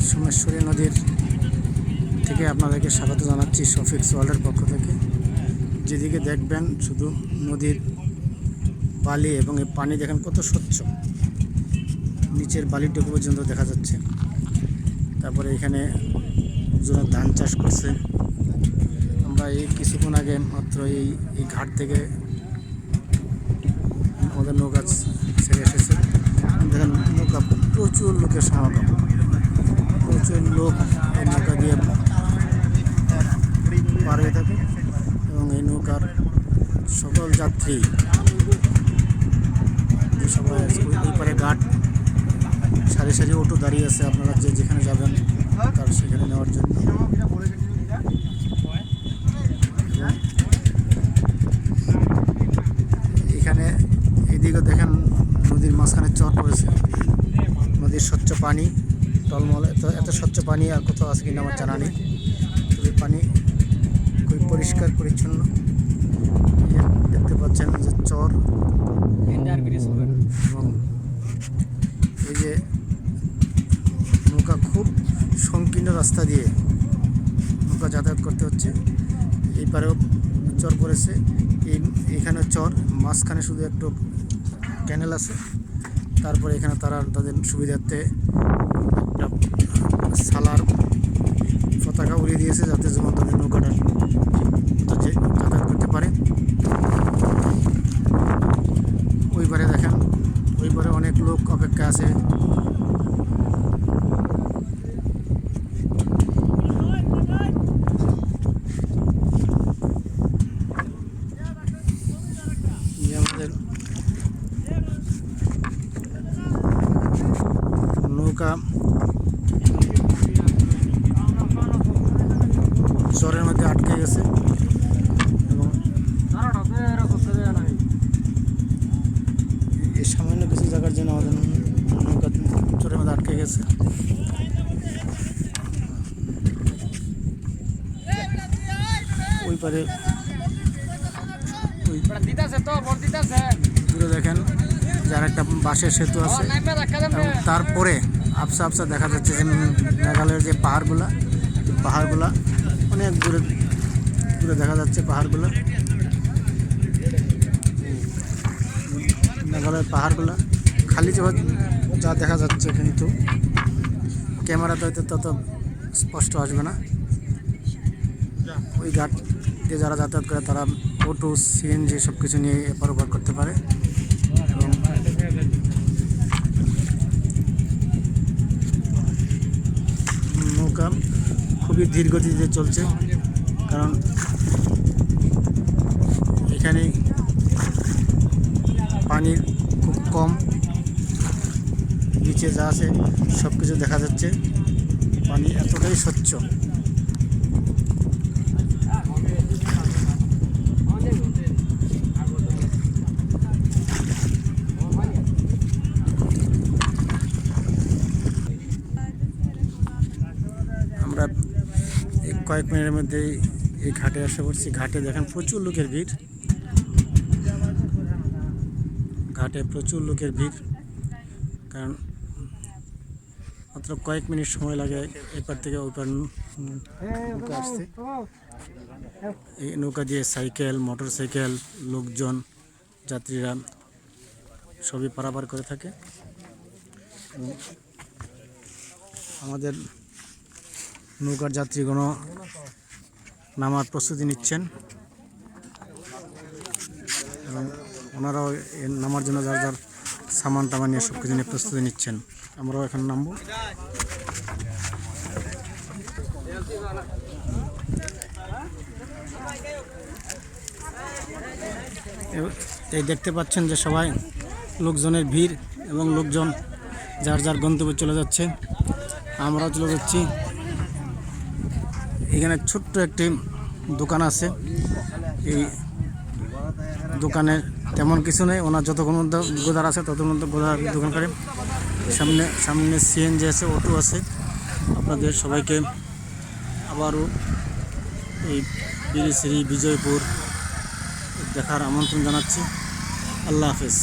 সোমেশ্বরী নদীর থেকে আপনাদেরকে স্বাগত জানাচ্ছি শফিক্স ওয়ার্ল্ডের পক্ষ থেকে। যেদিকে দেখবেন শুধু নদীর বালি এবং এই পানি দেখেন কত স্বচ্ছ। নিচের বালিটুকু পর্যন্ত দেখা যাচ্ছে। তারপরে এখানে একজনের ধান চাষ করছে। আমরা এই কিছুক্ষণ আগে মাত্র এই এই ঘাট থেকে আমাদের নৌকা ছেড়ে এসেছে। দেখেন নৌকা প্রচুর লোকের সমাগম। প্রচুর লোক এই নৌকা দিয়ে পার হয়ে থাকে এবং এই নৌকার সকল যাত্রী যে পারে ঘাট সারি সারি অটো দাঁড়িয়ে আছে আপনারা যে যেখানে যাবেন তার সেখানে নেওয়ার জন্য। এখানে এদিকে দেখেন নদীর মাঝখানে চর পড়েছে, নদীর স্বচ্ছ পানি। টলমল এত এত স্বচ্ছ পানি আর কোথাও আছে কিনা আমার জানা নেই। তবে পানি খুবই পরিষ্কার পরিচ্ছন্ন। দেখতে পাচ্ছেন যে চর। এবং এই যে নৌকা খুব সংকীর্ণ রাস্তা দিয়ে নৌকা যাতায়াত করতে হচ্ছে। এই পারেও চর পড়েছে। এই এখানে চর মাঝখানে শুধু একটু ক্যানেল আছে। তারপরে এখানে তারা তাদের সুবিধার্থে একটা সালার পতাকা উড়িয়ে দিয়েছে যাতে যেমন তাদের নৌকাটা যাতায়াত করতে পারে। ওইবারে দেখেন ওই পারে অনেক লোক অপেক্ষা আছে যে আমাদের নৌকা চরের মধ্যে আটকে গেছে। এবং এই সামান্য কিছু জায়গার জন্য আমাদের নৌকা চরের মধ্যে আটকে গেছে। ওই পারে দূরে দেখেন যার একটা বাঁশের সেতু আছে। তারপরে আফসা আফসা দেখা যাচ্ছে যে মেঘালয়ের যে পাহাড়গুলা পাহাড়গুলা অনেক দূরে দূরে দেখা যাচ্ছে পাহাড়গুলা। মেঘালয়ের পাহাড়গুলা খালি যে যা দেখা যাচ্ছে কিন্তু ক্যামেরাতে হয়তো তত স্পষ্ট আসবে না। ওই ঘাট দিয়ে যারা যাতায়াত করে তারা অটো সিএনজি সব কিছু নিয়ে এপার ওপার করতে পারে এবং নৌকা খুবই ধীরগতিতে চলছে, কারণ এখানে পানির খুব কম, নিচে যা আছে সব কিছু দেখা যাচ্ছে, পানি এতটাই স্বচ্ছ আমরা এই কয়েক মিনিটের মধ্যেই এই ঘাটে এসে পড়ছি। ঘাটে দেখেন প্রচুর লোকের ভিড়। ঘাটে প্রচুর লোকের ভিড়। কারণ মাত্র কয়েক মিনিট সময় লাগে এপার থেকে ওইপার নৌকা আসতে। এই নৌকা দিয়ে সাইকেল মোটর সাইকেল লোকজন, যাত্রীরা সবই পারাপার করে থাকে। আমাদের নৌকার যাত্রীগণ নামার প্রস্তুতি নিচ্ছেন। এবং ওনারাও নামার জন্য যার যার সামান টামান নিয়ে সব কিছু নিয়ে প্রস্তুতি নিচ্ছেন। আমরাও এখন নামবো। এই দেখতে পাচ্ছেন যে সবাই লোকজনের ভিড় এবং লোকজন যার যার গন্তব্যে চলে যাচ্ছে। আমরাও চলে যাচ্ছি। এখানে ছোট্ট একটি দোকান আছে। এই দোকানে তেমন কিছু নেই। ওনার যতক্ষণ মধ্যে গোদার আছে, ততক্ষণ মধ্যে গোদার দোকান করে। সামনে সামনে সিএনজি আছে অটো আছে। আপনাদের সবাইকে আবারও এই বিরিশ্রী বিজয়পুর দেখার আমন্ত্রণ জানাচ্ছি। আল্লাহ হাফেজ।